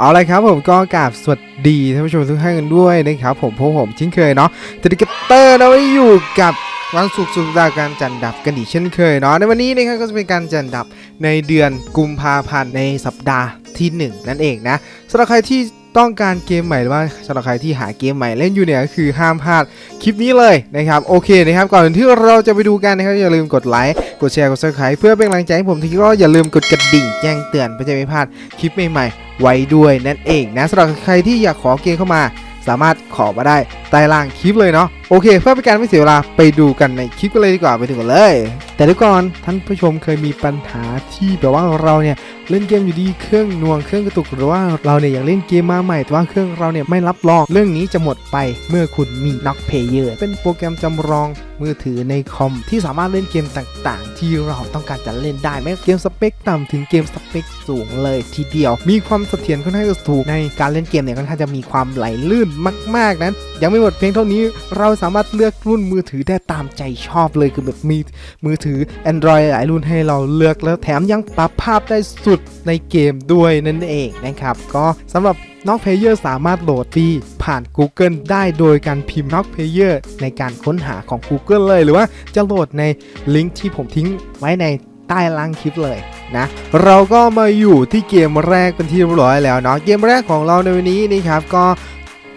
เอาละครับผมก็กราบสวัสดีท่านผู้ชมทุกท่านกันด้วยนะครับผมพวกผมชินเคยเนาะเทดิเกเตอร์เราได้อยู่กับวันศุกร์สุดสัปดาห์การจัดอันดับกันอีกเช่นเคยเนาะในวันนี้นะครับก็จะเป็นการจัดอันดับในเดือนกุมภาพันธ์ในสัปดาห์ที่ 1 นั่นเองนะสำหรับใครที่ ต้องการเกมใหม่หรือว่าสำหรับใครที่หาเกมใหม่เล่นอยู่เนี่ยก็คือห้ามพลาดคลิปนี้เลยนะครับโอเคนะครับก่อนที่เราจะไปดูกันนะครับอย่าลืมกดไลค์กดแชร์กดซับสไครต์เพื่อเป็นกำลังใจให้ผมทีก็อย่าลืมกดกระดิ่งแจ้งเตือนเพื่อจะไม่พลาดคลิปใหม่ๆไว้ด้วยนั่นเองนะสำหรับใครที่อยากขอเกมเข้ามา สามารถขอมาได้ใต้ล่างคลิปเลยเนาะ โอเค เพื่อเป็นการไม่เสียเวลาไปดูกันในคลิปกันเลยดีกว่าไปถึงกันเลย แต่ทุกก่อนท่านผู้ชมเคยมีปัญหาที่แบบว่าเราเนี่ยเล่นเกมอยู่ดีเครื่องน่วงเครื่องกระตุกหรือว่าเราเนี่ยอยากเล่นเกมมาใหม่แต่ว่าเครื่องเราเนี่ยไม่รับรอง เรื่องนี้จะหมดไปเมื่อคุณมี Knock Player เป็นโปรแกรมจำลองมือถือในคอมที่สามารถเล่นเกมต่างๆ ที่เราต้องการจะเล่นได้ไม่ว่าเกมสเปคต่ำถึงเกมสเปคสูงเลยทีเดียว มีความเสถียรค่อนข้างจะสูงในการเล่นเกมเนี่ยค่อนข้างจะมีความไหลลื่นมาก ๆนั้น ยังไม่หมดเพียงเท่านี้เราสามารถเลือกรุ่นมือถือได้ตามใจชอบเลยคือแบบมีมือถือ Android หลายรุ่นให้เราเลือกแล้วแถมยังปรับภาพได้สุดในเกมด้วยนั่นเองนะครับ ก็สำหรับ Knock Player สามารถโหลดฟรีผ่าน Google ได้โดยการพิมพ์ Knock Player ในการค้นหาของ Google เลย หรือว่าจะโหลดในลิงก์ที่ผมทิ้งไว้ในใต้ล่างคลิปเลยนะ เราก็มาอยู่ที่เกมแรกเป็นที่เรียบร้อยแล้วเนาะ เกมแรกของเราในวันนี้นะครับก็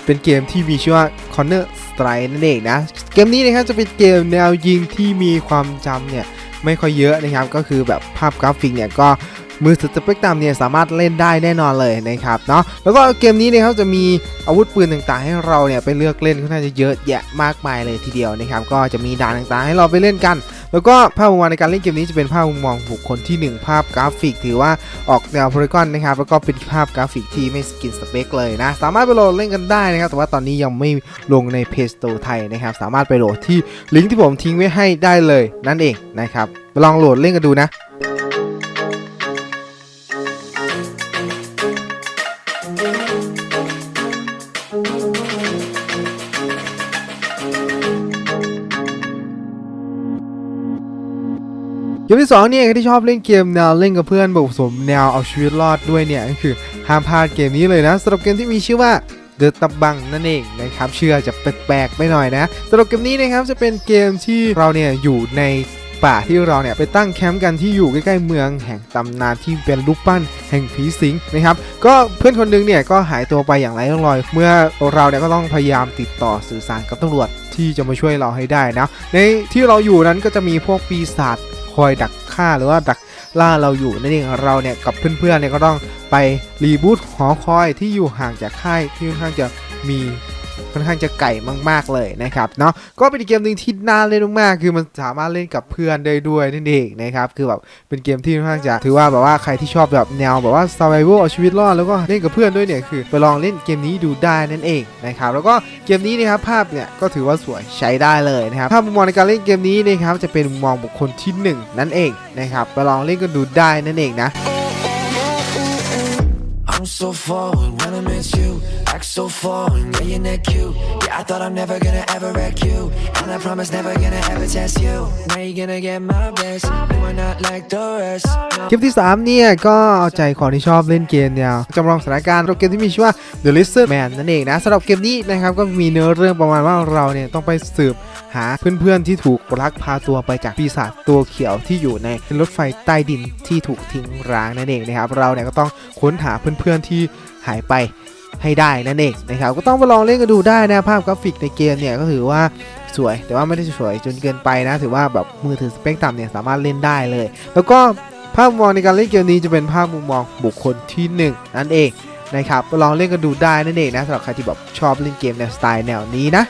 เป็นเกมที่มีชื่อว่า Corner Strike นั่นเองนะ เกมนี้นะครับจะเป็นเกมแนวยิงที่มีความจำเนี่ยไม่ค่อยเยอะนะครับ ก็คือแบบภาพกราฟิกเนี่ยก็มือถือสเปกตรัมเนี่ยสามารถเล่นได้แน่นอนเลยนะครับเนาะแล้วก็เกมนี้นะครับจะมีอาวุธปืนต่างๆ ให้เราเนี่ยไปเลือกเล่นค่อนข้างจะเยอะแยะมากมายเลยทีเดียวนะครับก็จะมีด่านต่างๆ ให้เราไปเล่นกัน แล้วก็ภาพมุมมองในการเล่นเกมนี้จะเป็นภาพมุมมองบุคคลที่ 1 ภาพกราฟิก ถือว่าออกแนวโพลีกอนนะครับแล้วก็เป็นภาพกราฟิกที่ไม่สกินสเปคเลยนะ สามารถไปโหลดเล่นกันได้นะครับ แต่ว่าตอนนี้ยังไม่ลงในเพจตัวไทยนะครับ สามารถไปโหลดที่ลิงก์ที่ผมทิ้งไว้ให้ได้เลยนั่นเองนะครับลองโหลดเล่นกันดูนะ เกมที่สองเนี่ยใครที่ชอบเล่นเกมแนวเล่นกับเพื่อนผสมแนวเอาชีวิตรอดด้วยเนี่ยก็คือห้ามพลาดเกมนี้เลยนะสำหรับเกมที่มีชื่อว่า The ตับบังนั่นเองนะครับเชื่อจะแปลกๆไปหน่อยนะสำหรับเกมนี้นะครับจะเป็นเกมที่เราเนี่ยอยู่ในป่าที่เราเนี่ยไปตั้งแคมป์กันที่อยู่ใกล้ๆเมืองแห่งตำนานที่เป็นรูปปั้นแห่งผีสิงนะครับก็เพื่อนคนหนึงเนี่ยก็หายตัวไปอย่างไร้ร่องรอย เมื่อเราเนี่ยก็ต้องพยายามติดต่อสื่อสารกับตำรวจที่จะมาช่วยเราให้ได้นะในที่เราอยู่นั้นก็จะมีพวกปีศาจ คอยดักฆ่าหรือว่าดักล่าเราอยู่นั่นเองเราเนี่ยกับเพื่อนๆเนี่ยก็ต้องไปรีบูตหอคอยที่อยู่ห่างจากค่ายที่ค่อนข้างจะมี ค่อนข้างจะไก่มากๆเลยนะครับเนาะก็เป็นเกมหนึ่งที่น่าเล่นมากๆคือมันสามารถเล่นกับเพื่อนได้ด้วยนั่นเองนะครับคือแบบเป็นเกมที่ค่อนข้างจะถือว่าแบบว่าใครที่ชอบแบบแนวแบบว่า survival เอาชีวิตรอดแล้วก็เล่นกับเพื่อนด้วยเนี่ยคือไปลองเล่นเกมนี้ดูได้นั่นเองนะครับแล้วก็เกมนี้นะครับภาพเนี่ยก็ถือว่าสวยใช้ได้เลยนะครับภาพมุมมองในการเล่นเกมนี้นะครับจะเป็นมุมมองบุคคลที่หนึ่งนั่นเองนะครับไปลองเล่นกันดูได้นั่นเองนะ so forward when I miss you. Act so foreign, yeah, you're not cute. Yeah, I thought I'm never gonna ever wreck you. And I promise never gonna ever test you. Now you're gonna get my best. You are not like the rest. No. เกมที่ 3 เนี่ย ก็เอาใจคนที่ชอบเล่นเกมแนวจำลองสถานการณ์เกมที่มีชื่อว่า The Lizard Man นั่นเองนะสำหรับเกมนี้นะครับ ก็มีเนื้อเรื่องประมาณว่าเราเนี่ย ต้องไปสืบหาเพื่อนๆ ที่ถูกลักพาตัวไปจากปีศาจตัวเขียวที่อยู่ในรถไฟใต้ดินที่ถูกทิ้งร้างนั่นเองนะครับเราเนี่ยก็ต้องค้นหาเพื่อนๆที่หายไปให้ได้นั่นเองนะครับก็ต้องไปลองเล่นกันดูได้นะภาพกราฟิกในเกมเนี่ยก็ถือว่าสวย แต่ว่าไม่ได้สวยจนเกินไปนะ ถือว่าแบบมือถือสเปคต่ำเนี่ยสามารถเล่นได้เลย แล้วก็ภาพมุมมองในการเล่นเกมนี้จะเป็นภาพมุมมองบุคคลที่ 1 นั่นเองนะครับลองเล่นกันดูได้นั่นเองนะสำหรับใครที่แบบชอบเล่นเกมในสไตล์แนวนี้นะ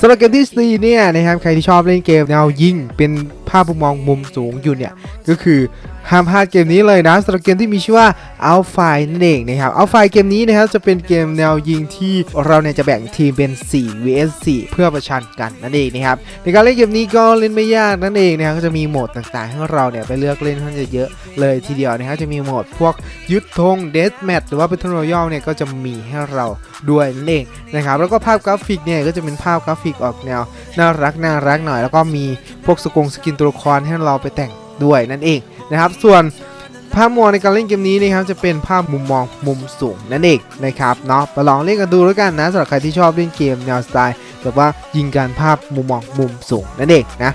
สำหรับเกมที่สี่เนี่ยนะครับใครที่ชอบเล่นเกมแนวยิงเป็น ภาพมุมมองมุมสูงอยู่เนี่ย ก็คือห้ามพลาดเกมนี้เลยนะสำหรับเกมที่มีชื่อว่า Out f i นั่นเองนะครับ Out f i เกมนี้นะครับจะเป็นเกมแนวยิงที่เราเนี่ยจะแบ่งทีมเป็น 4 vs 4 เพื่อประชันกันนั่นเองนะครับในการเล่นเกมนี้ก็เล่นไม่ยากนั่นเองนะครับก็จะมีโหมดต่างๆ ให้เราเนี่ยไปเลือกเล่นค่อนจะเยอะเลยทีเดียวนะครับจะมีโหมดพวกยึดธง Death Match หรือว่า Battle Royale เนี่ยก็จะมีให้เราด้วยนั่นเองนะครับแล้วก็ภาพกราฟิกเนี่ยก็จะเป็นภาพกราฟิกออกแนวน่ารักน่ารักหน่อย แล้วก็มีพวกสกงสกินตัวละครให้เราไปแต่งด้วยนั่นเองนะครับ ส่วนภาพมองในการเล่นเกมนี้นะครับจะเป็นภาพมุมมองมุมสูงนั่นเองนะครับเนาะไปลองเล่นกันดูแล้วกันนะสำหรับใครที่ชอบเล่นเกมแนวสไตล์แบบว่ายิงการภาพมุมมองมุมสูงนั่นเองนะ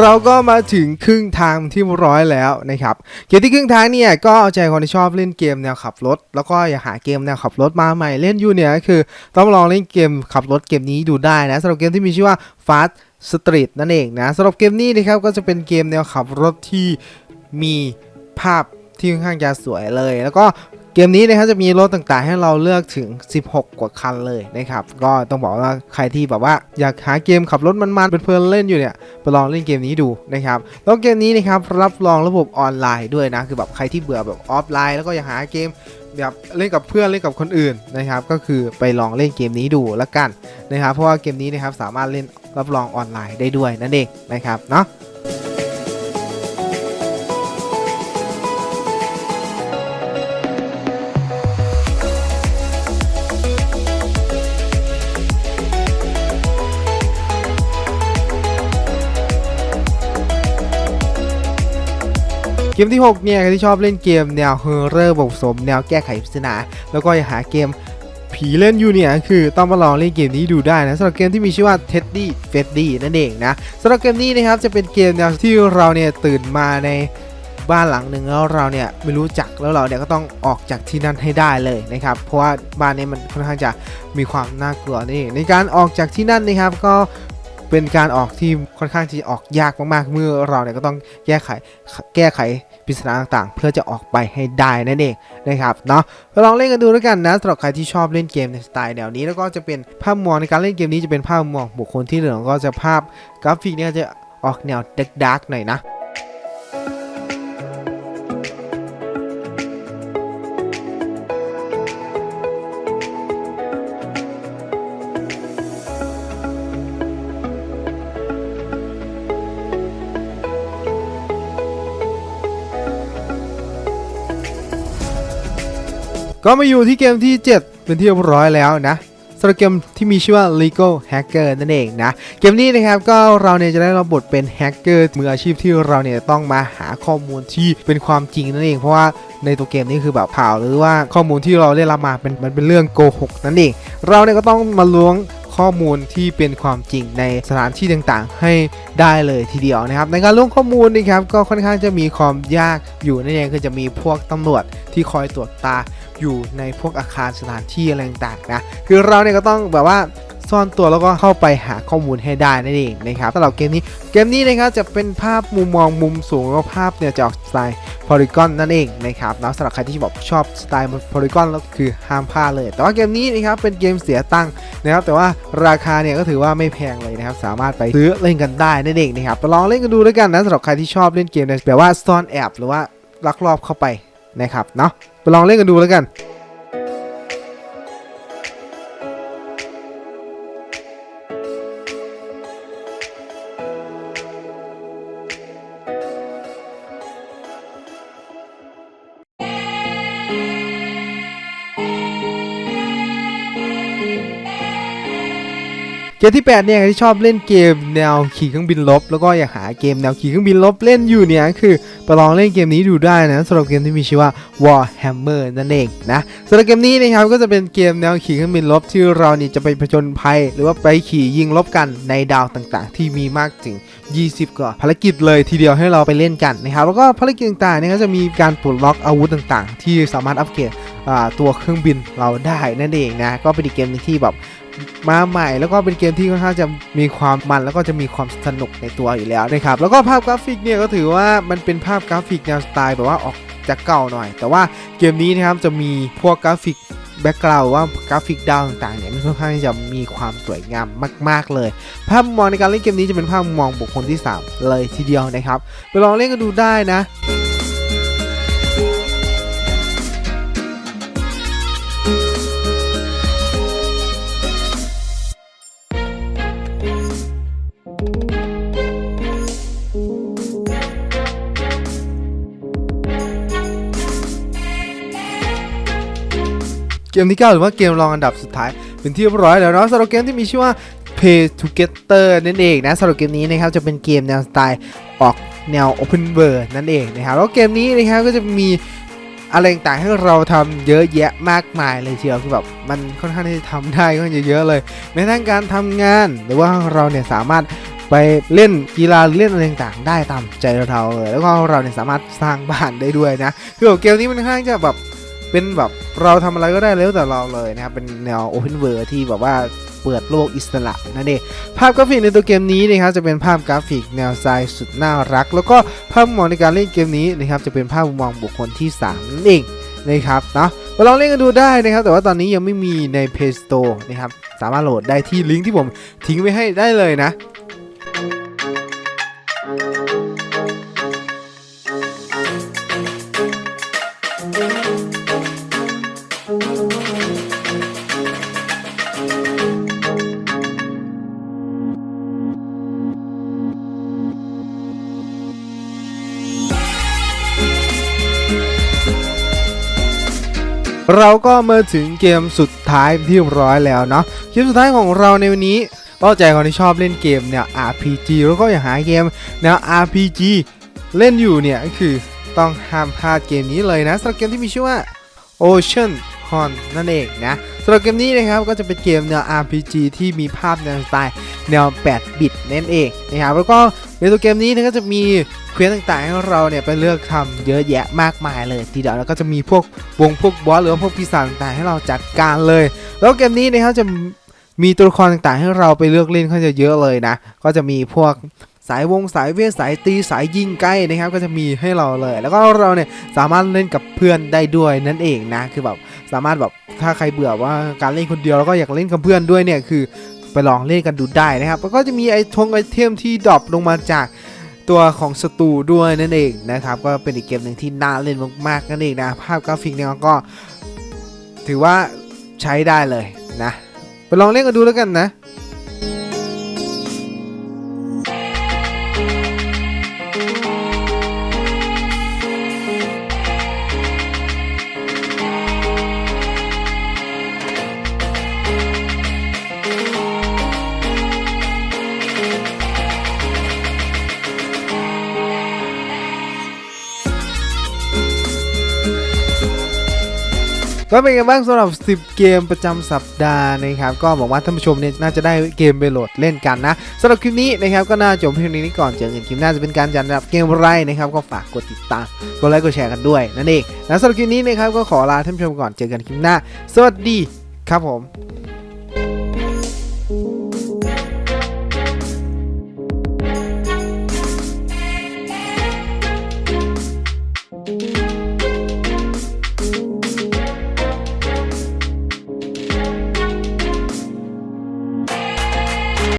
เราก็มาถึงครึ่งทางที่ร้อยแล้วนะครับเกมที่ครึ่งทางเนี่ยก็เอาใจคนที่ชอบเล่นเกมแนวขับรถ แล้วก็อยากหาเกมแนวขับรถมาใหม่เล่นอยู่เนี่ยก็คือต้องลองเล่นเกมขับรถเกมนี้ดูได้นะสำหรับเกมที่มีชื่อว่า Fast Street นั่นเองนะสำหรับเกมนี้นะครับก็จะเป็นเกมแนวขับรถที่มีภาพที่ค่อนข้างจะสวยเลย แล้วก็ เกมนี้นะครับจะมีรถต่างๆ ให้เราเลือกถึง 16 กว่าคันเลยนะครับ ก็ต้องบอกว่าใครที่แบบว่าอยากหาเกมขับรถมันๆเป็นเพลินเล่นอยู่เนี่ยไปลองเล่นเกมนี้ดูนะครับแล้วเกมนี้นะครับรับรองระบบออนไลน์ด้วยนะคือแบบใครที่เบื่อแบบออฟไลน์ แล้วก็อยากหาเกมแบบเล่นกับเพื่อนเล่นกับคนอื่นนะครับ ก็คือไปลองเล่นเกมนี้ดูละกันนะครับเพราะว่าเกมนี้นะครับสามารถเล่นรับรองออนไลน์ได้ด้วยนั่นเองนะครับเนาะ เกมที่ 6 เนี่ยใครที่ชอบเล่นเกมแนวเฮอร์เรอร์ผสม แนวแก้ไขปริศนา แล้วก็อยากหาเกมผีเล่นอยู่เนี่ยคือต้องมาลองเล่นเกมนี้ดูได้นะสำหรับเกมที่มีชื่อว่า Teddy f e d d y นั่นเองนะสำหรับเกมนี้นะครับจะเป็นเกมแนวที่เราเนี่ยตื่นมาในบ้านหลังหนึ่งแล้วเราเนี่ยไม่รู้จักแล้วเราเนี่ยก็ต้องออกจากที่นั่นให้ได้เลยนะครับเพราะว่าบ้านนี้มันค่อนข้างจะมีความน่ากลัวนี่ในการออกจากที่นั่นนะครับ ก็ เป็นการออกที่ค่อนข้างที่ออกยากมากๆ เมื่อเราเนี่ยก็ต้องแก้ไขแก้ไขปริศนาต่างๆ เพื่อจะออกไปให้ได้นั่นเองนะครับเนาะไปลองเล่นกันดูแล้วกันนะสำหรับใครที่ชอบเล่นเกมในสไตล์แนวนี้แล้วก็จะเป็นภาพมองในการเล่นเกมนี้จะเป็นภาพมองบุคคลที่เหลือก็จะภาพกราฟิกเนี่ยจะออกแนวดาร์กๆหน่อยนะ ก็มาอยู่ที่เกมที่ 7 เป็นที่เรียบร้อยแล้วนะสำหรับเกมที่มีชื่อว่า Legal Hacker นั่นเองนะ เกมนี้นะครับก็เราเนี่ยจะได้รับบทเป็นแฮกเกอร์มืออาชีพที่เราเนี่ยต้องมาหาข้อมูลที่เป็นความจริงนั่นเอง เพราะว่าในตัวเกมนี้คือแบบข่าวหรือว่าข้อมูลที่เราได้รับมาเป็นมันเป็นเรื่องโกหกนั่นเอง เราเนี่ยก็ต้องมาล้วงข้อมูลที่เป็นความจริงในสถานที่ต่างๆ ให้ได้เลยทีเดียวนะครับในการล้วงข้อมูลนะครับก็ค่อนข้างจะมีความยากอยู่นั่นเองคือจะมีพวกตำรวจที่คอยตรวจตา อยู่ในพวกอาคารสถานที่อะไรต่างๆนะคือเราเนี่ยก็ต้องแบบว่าซ่อนตัวแล้วก็เข้าไปหาข้อมูลให้ได้นั่นเองนะครับสำหรับเกมนี้เกมนี้นะครับจะเป็นภาพมุมมองมุมสูงแล้วภาพเนี่ยจะออกสไตล์พอลิกอนนั่นเองนะครับแล้วสำหรับใครที่บอกชอบสไตล์พอลิกอนแล้วคือห้ามพลาดเลย แต่ว่าเกมนี้นะครับเป็นเกมเสียตังค์นะครับแต่ว่าราคาเนี่ยก็ถือว่าไม่แพงเลยนะครับสามารถไปซื้อเล่นกันได้นั่นเองนะครับไปลองเล่นกันดูแล้วกันนะสำหรับใครที่ชอบเล่นเกมแบบว่าซ่อนแอบหรือว่าลักลอบเข้าไปนะครับเนาะ ไปลองเล่นกันดูแล้วกัน เกมที่ 8 เนี่ยใครที่ชอบเล่นเกมแนวขี่เครื่องบินลบ แล้วก็อยากหาเกมแนวขี่เครื่องบินลบเล่นอยู่เนี่ยคือไปลองเล่นเกมนี้ดูได้นะสำหรับเกมที่มีชื่อว่า Warhammer นั่นเองนะสำหรับเกมนี้นะครับก็จะเป็นเกมแนวขี่เครื่องบินลบที่เรานี่จะไปผจญภัย หรือว่าไปขี่ยิงลบกันในดาวต่างๆ ที่มีมากถึง 20 กว่าภารกิจเลยทีเดียวให้เราไปเล่นกันนะครับแล้วก็ภารกิจต่างๆเนี่ยก็จะมีการปลดล็อกอาวุธต่างๆ ที่สามารถอัปเกรดตัวเครื่องบินเราได้นั่นเองนะก็เป็นอีกเกมนึงที่แบบ มาใหม่แล้วก็เป็นเกมที่ค่อนข้างจะมีความมันแล้วก็จะมีความสนุกในตัวอยู่แล้วนะครับแล้วก็ภาพกราฟิกเนี่ยก็ถือว่ามันเป็นภาพกราฟิกแนวสไตล์แบบว่าออกจากเก่าหน่อย แต่ว่าเกมนี้นะครับจะมีพวกกราฟิกแบ็กกราวว่ากราฟิกดาวต่างๆเนี่ยมันค่อนข้างจะมีความสวยงามมาก ๆเลย ภาพมองในการเล่นเกมนี้จะเป็นภาพมุมมองบุคคลที่ 3 เลยทีเดียวนะครับไปลองเล่นกันดูได้นะ เกมที่ 9 หรือว่าเกมรองอันดับสุดท้าย เป็นที่เรียบร้อยแล้วเนาะสำหรับเกมที่มีชื่อว่า Pay Together นั่นเองนะสำหรับเกมนี้นะครับจะเป็นเกมแนวสไตล์ออกแนว Open World นั่นเองนะครับแล้วเกมนี้นะครับก็จะมีอะไรต่างๆให้เราทำเยอะแยะมากมายเลยเดียวคือแบบมันค่อนข้างที่จะทำได้ก็เยอะๆเลยแม้ทั่งการทำงานหรือว่าเราเนี่ยสามารถไปเล่นกีฬาเล่นอะไรต่างๆได้ตามใจเราเลยแล้วก็เราเนี่ยสามารถสร้างบ้านได้ด้วยนะคือเกมนี้มันค่อนข้างจะแบบ เป็นแบบเราทำอะไรก็ได้แล้วแต่เราเลยนะครับ เป็นแนว Open World ที่แบบว่าเปิดโลกอิสระนั่นเองภาพกราฟิกในตัวเกมนี้นะครับจะเป็นภาพกราฟิกแนวไซส์สุดน่ารัก แล้วก็ภาพมุมมองในการเล่นเกมนี้นะครับจะเป็นภาพมุมมองบุคคลที่3นั่นเองนะครับเนาะมาลองเล่นกันดูได้นะครับ แต่ว่าตอนนี้ยังไม่มีใน Play Store นะครับสามารถโหลดได้ที่ลิงก์ที่ผมทิ้งไว้ให้ได้เลยนะ เราก็มาถึงเกมสุดท้ายที่เรียบร้อยแล้วเนาะเกมสุดท้ายของเราในวันนี้ก็ใจคนที่ชอบเล่นเกมเนี่ย RPG แล้วก็อยากหาเกมแนว RPG เล่นอยู่เนี่ยก็คือต้องห้ามพลาดเกมนี้เลยนะสำหรับเกมที่มีชื่อว่า Ocean Horn นั่นเองนะสำหรับเกมนี้นะครับก็จะเป็นเกมแนว RPG ที่มีภาพแนวสไตล์แนว 8 บิตนั่นเองนะครับแล้วก็ในตัวเกมนี้เนยก็จะมีเควสต่างๆให้เราเนี่ยไปเลือกทำเยอะแยะมากมายเลยทีเดียวแล้วก็จะมีพวกวงพวกบอสหรือว่าพวกปีศาจต่างๆให้เราจัดการเลย แล้วเกมนี้นะครับจะมีตัวละครต่างๆ ให้เราไปเลือกเล่นเขาจะเยอะเลยนะ ก็จะมีพวกสายวงสายเวทสายตีสายยิงใกล้นะครับ ก็จะมีให้เราเลย แล้วก็เราเนี่ยสามารถเล่นกับเพื่อนได้ด้วยนั่นเองนะคือแบบ สามารถแบบถ้าใครเบื่อว่าการเล่นคนเดียวแล้วก็อยากเล่นกับเพื่อนด้วยเนี่ยคือไปลองเล่นกันดูได้นะครับแล้วก็จะมีไอทงไอเทมที่ดรอปลงมาจากตัวของศัตรูด้วยนั่นเองนะครับก็เป็นอีกเกมหนึ่งที่น่าเล่นมากๆนั่นเองนะภาพกราฟิกเนี่ยก็ ถือว่าใช้ได้เลยนะ ไปลองเล่นกันดูแล้วกันนะ ก็เป็นไงบ้างสำหรับ 10 เกมประจำสัปดาห์นะครับ ก็บอกว่าท่านผู้ชมเนี่ยน่าจะได้เกมไปโหลดเล่นกันนะสำหรับคลิปนี้นะครับก็น่าจบเพียงนี้ก่อนเจอกันคลิปหน้าจะเป็นการจัดอันดับเกมอะไรนะครับก็ฝากกดติดตามกดไลค์กดแชร์กันด้วยนั่นเองนะสำหรับคลิปนี้นะครับก็ขอลาท่านผู้ชมก่อนเจอกันคลิปหน้า สวัสดีครับผม